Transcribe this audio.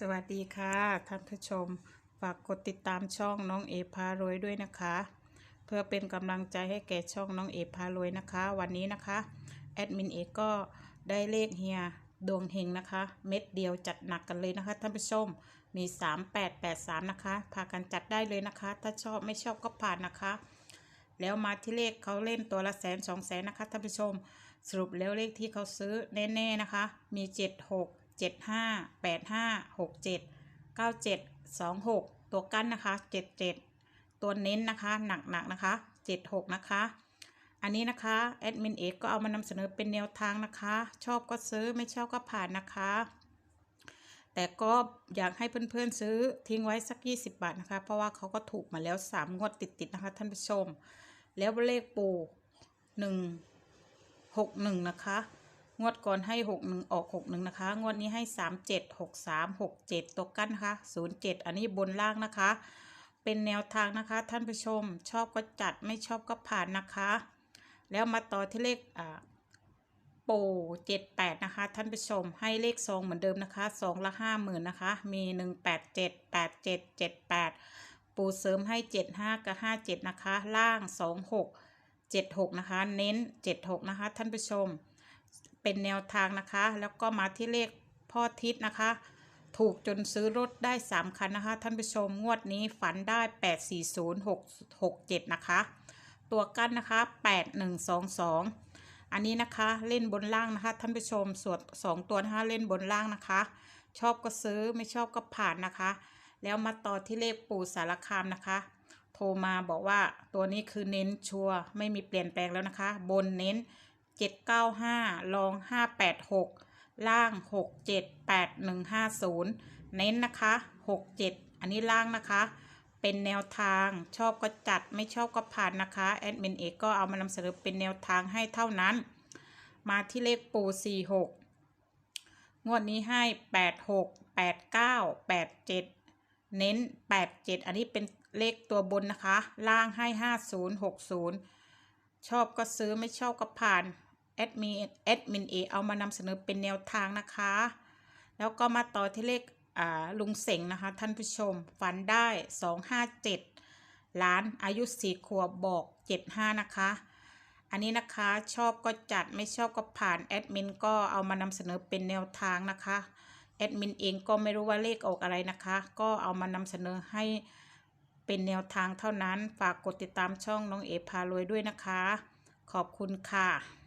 สวัสดีค่ะท่านผู้ชม ฝากกดติดตามช่องน้องเอพารวยด้วยนะคะ เพื่อเป็นกำลังใจให้แก่ช่องน้องเอพารวยนะคะ วันนี้นะคะแอดมินเอก็ได้เลขเฮียดวงเฮงนะคะ เม็ดเดียวจัดหนักกันเลยนะคะท่านผู้ชมมี 3883 นะคะพากันจัดได้เลยนะคะ ถ้าชอบไม่ชอบก็ผ่านนะคะ แล้วมาที่เลขเขาเล่นตัวละแสนสองแสนนะคะท่านผู้ชม สรุปแล้วเลขที่เขาซื้อแน่ๆนะคะ มี 7 7 5 8 5 6 7 9 7 2 6 ตัวกั้นนะคะ 77 ตัวเน้นนะคะหนักๆนะคะ 76 นะคะ อันนี้นะคะแอดมินเอกก็เอามานำเสนอเป็นแนวทางนะคะ ชอบก็ซื้อไม่ชอบก็ผ่านนะคะ แต่ก็อยากให้เพื่อนๆซื้อทิ้งไว้สัก 20 บาทนะคะ เพราะว่าเขาก็ถูกมาแล้ว 3 งวดติดๆนะคะ ท่านผู้ชม แล้วเลขปู1 61 นะคะ งวดก่อนให้61ออก61นะคะ งวดนี้ให้37 63 67ตัวกั้นนะคะ07อันนี้บนล่างนะคะ เป็นแนวทางนะคะ ท่านผู้ชมชอบก็จัดไม่ชอบก็ผ่านนะคะ แล้วมาต่อที่เลขอ่าโปเจ็ดแปดนะคะ ท่านผู้ชมให้เลขซองเหมือนเดิมนะคะซองละห้าหมื่นนะคะ มีหนึ่งแปดเจ็ดแปดเจ็ดเจ็ดแปดปูเสริมให้เจ็ดห้ากับห้าเจ็ดนะคะ ล่างสองหกเจ็ดหกนะคะ เน้นเจ็ดหกนะคะ ท่านผู้ชม เป็นแนวทางนะคะ แล้วก็มาที่เลขพ่อทิศนะคะ ถูกจนซื้อรถได้ 3 คันนะคะ ท่านผู้ชมงวดนี้ฝันได้ 8 4 0 6 6 7 นะคะ ตัวกั้นนะคะ 8 1 2 2 อันนี้นะคะเล่นบนล่างนะคะ ท่านผู้ชมส่วน2ตัวนะคะเล่นบนล่างนะคะ ชอบก็ซื้อไม่ชอบก็ผ่านนะคะ แล้วมาต่อที่เลขปู่สารคามนะคะโทรมาบอกว่าตัวนี้คือเน้นชัวร์ไม่มีเปลี่ยนแปลงแล้วนะคะ บนเน้น 795ลอง 586 ล่าง 678150 เน้นนะคะ 67 อันนี้ล่างนะคะ เป็นแนวทางชอบก็จัดไม่ชอบก็ผ่านนะคะแอดมินเอกก็เอามานำเสนอเป็นแนวทางให้เท่านั้น มาที่เลขปู 46 งวดนี้ให้ 86 89 87เน้น 87 อันนี้เป็นเลขตัวบนนะคะ ล่างให้ 50 60 ชอบก็ซื้อไม่ชอบก็ผ่าน แอดมินแอดมินเอเอามานำเสนอเป็นแนวทางนะคะ แล้วก็มาต่อที่เลขอ่าลุงเสงนะคะ ท่านผู้ชมฝันได้ 257 ล้านอายุสี่ขวบบอก 75 นะคะ อันนี้นะคะชอบก็จัดไม่ชอบก็ผ่านแอดมินก็เอามานำเสนอเป็นแนวทางนะคะแอดมินเองก็ไม่รู้ว่าเลขออกอะไรนะคะ ก็เอามานำเสนอให้เป็นแนวทางเท่านั้น ฝากกดติดตามช่องน้องเอพารวยด้วยนะคะ ขอบคุณค่ะ